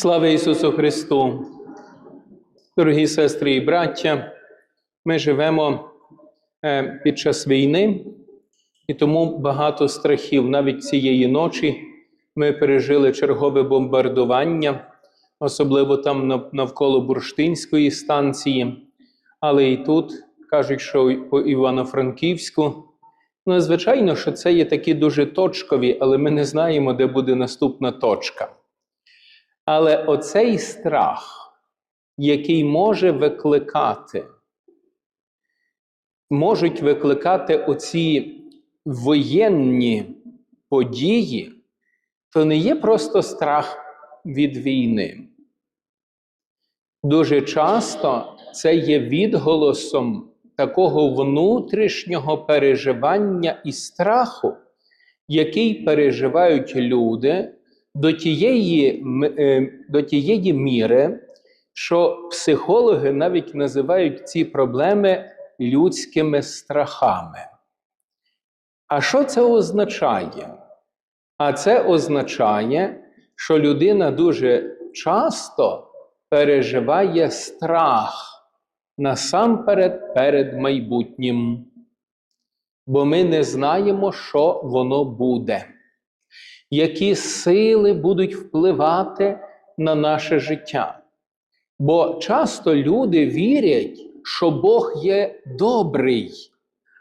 Слава Ісусу Христу! Дорогі сестри і браття, ми живемо е, під час війни, і тому багато страхів. Навіть цієї ночі ми пережили чергове бомбардування, особливо там навколо Бурштинської станції, але і тут кажуть, що по Івано-Франківську. Ну, звичайно, що це є такі дуже точкові, але ми не знаємо, де буде наступна точка. Але оцей страх, який може викликати, можуть викликати оці воєнні події, то не є просто страх від війни. Дуже часто це є відголосом такого внутрішнього переживання і страху, який переживають люди до тієї, е, до тієї міри, що психологи навіть називають ці проблеми людськими страхами. А що це означає? А це означає, що людина дуже часто переживає страх насамперед перед майбутнім, бо ми не знаємо, що воно буде які сили будуть впливати на наше життя. Бо часто люди вірять, що Бог є добрий,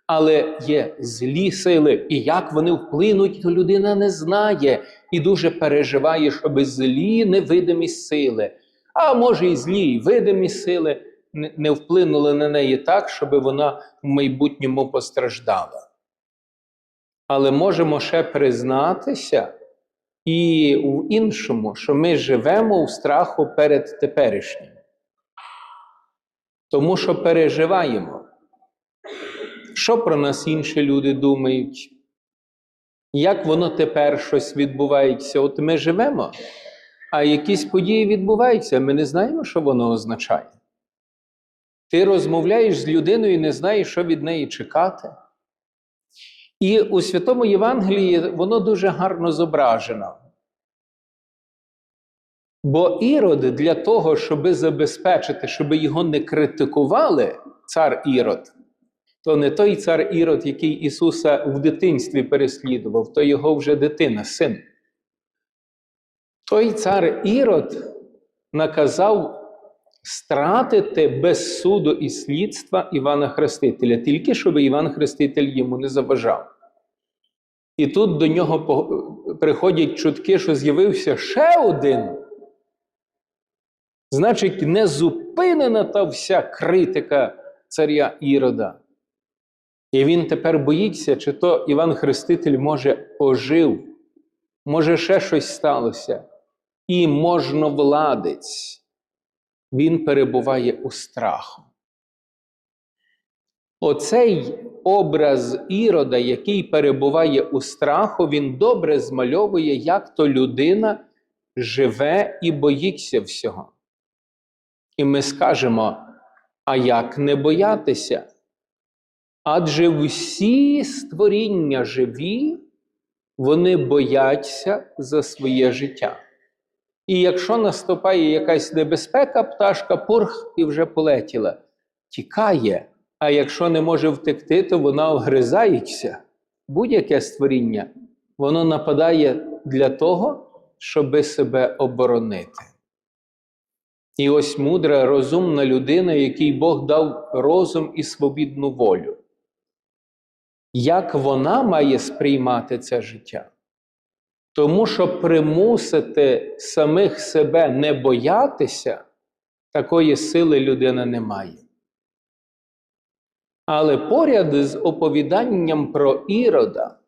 але є злі сили, і як вони вплинуть, то людина не знає і дуже переживає, щоб злі невидимі сили, а може і злі і видимі сили не- вплинули на неї так, щоб вона в майбутньому постраждала. Але можемо ще признатися і в іншому, що ми живемо у страху перед теперішнім. Тому що переживаємо, що про нас інші люди думають, як воно тепер щось відбувається. От ми живемо, а якісь події відбуваються, ми не знаємо, що воно означає. Ти розмовляєш з людиною і не знаєш, що від неї чекати. І у Святому Євангелії воно дуже гарно зображено. Бо Ірод для того, щоб забезпечити, щоб його не критикували, цар Ірод, то не той цар Ірод, який Ісуса в дитинстві переслідував, то його вже дитина, син. Той цар Ірод наказав стратити без суду і слідства Івана Хрестителя, тільки щоб Іван Хреститель йому не заважав. І тут до нього приходять чутки, що з'явився ще один. Значить, не зупинена та вся критика царя Ірода. І він тепер боїться, чи то Іван Хреститель, може, ожив, може, ще щось сталося. І можновладець, він перебуває у страху. Оцей образ Ірода, який перебуває у страху, він добре змальовує, як то людина живе і боїться всього. І ми скажемо: а як не боятися? Адже всі створіння живі, вони бояться за своє життя. І якщо наступає якась небезпека, пташка пурх і вже полетіла, тікає. А якщо не може втекти, то вона огризається. Будь-яке створіння, воно нападає для того, щоби себе оборонити. І ось мудра, розумна людина, якій Бог дав розум і свобідну волю. Як вона має сприймати це життя? Тому що примусити самих себе не боятися, такої сили людина не має. Але поряд з оповіданням про Ірода,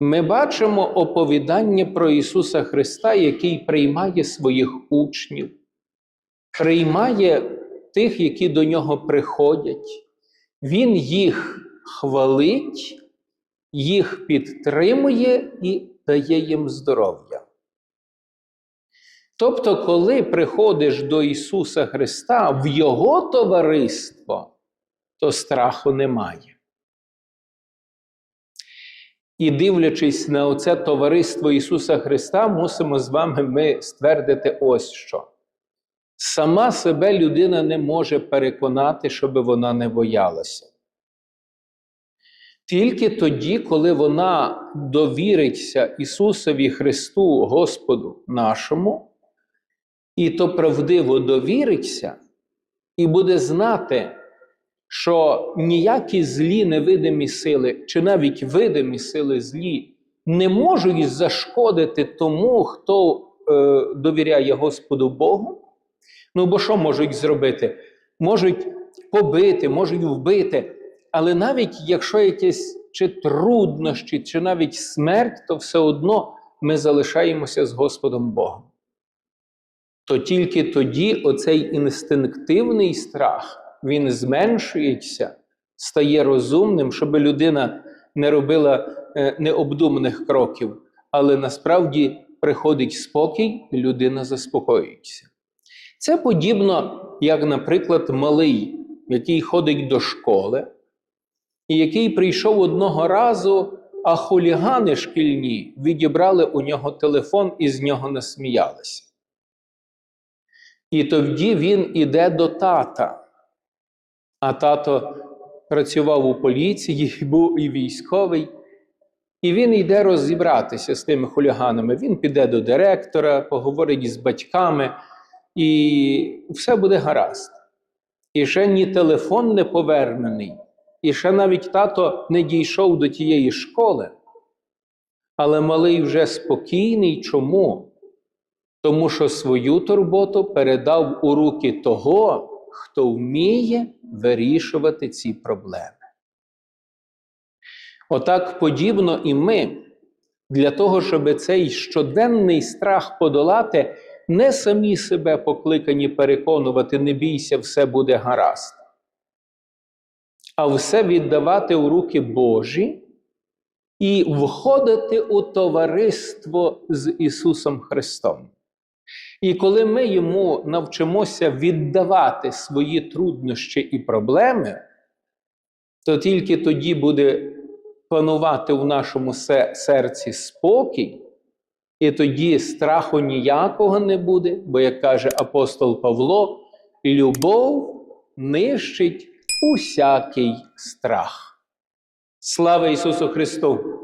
ми бачимо оповідання про Ісуса Христа, який приймає своїх учнів, приймає тих, які до нього приходять. Він їх хвалить, їх підтримує і дає їм здоров'я. Тобто, коли приходиш до Ісуса Христа в Його товариство, то страху немає. І дивлячись на оце товариство Ісуса Христа, мусимо з вами ми ствердити ось що. Сама себе людина не може переконати, щоб вона не боялася. Тільки тоді, коли вона довіриться Ісусові Христу, Господу нашому, і то правдиво довіриться, і буде знати, що ніякі злі невидимі сили, чи навіть видимі сили злі, не можуть зашкодити тому, хто е, довіряє Господу Богу. Ну, бо що можуть зробити? Можуть побити, можуть вбити. Але навіть якщо якісь чи труднощі, чи навіть смерть, то все одно ми залишаємося з Господом Богом. То тільки тоді оцей інстинктивний страх він зменшується, стає розумним, щоб людина не робила е, необдуманих кроків, але насправді приходить спокій, і людина заспокоюється. Це подібно, як, наприклад, малий, який ходить до школи, і який прийшов одного разу, а хулігани шкільні відібрали у нього телефон і з нього насміялися. І тоді він іде до тата. А тато працював у поліції, був і військовий. І він йде розібратися з тими хуліганами. Він піде до директора, поговорить з батьками, і все буде гаразд. І ще ні телефон не повернений, і ще навіть тато не дійшов до тієї школи. Але малий вже спокійний. Чому? Тому що свою турботу передав у руки того, хто вміє вирішувати ці проблеми. Отак подібно і ми, для того, щоб цей щоденний страх подолати, не самі себе покликані переконувати, не бійся, все буде гаразд, а все віддавати у руки Божі і входити у товариство з Ісусом Христом. І коли ми йому навчимося віддавати свої труднощі і проблеми, то тільки тоді буде панувати в нашому серці спокій, і тоді страху ніякого не буде, бо, як каже апостол Павло, любов нищить усякий страх. Слава Ісусу Христу!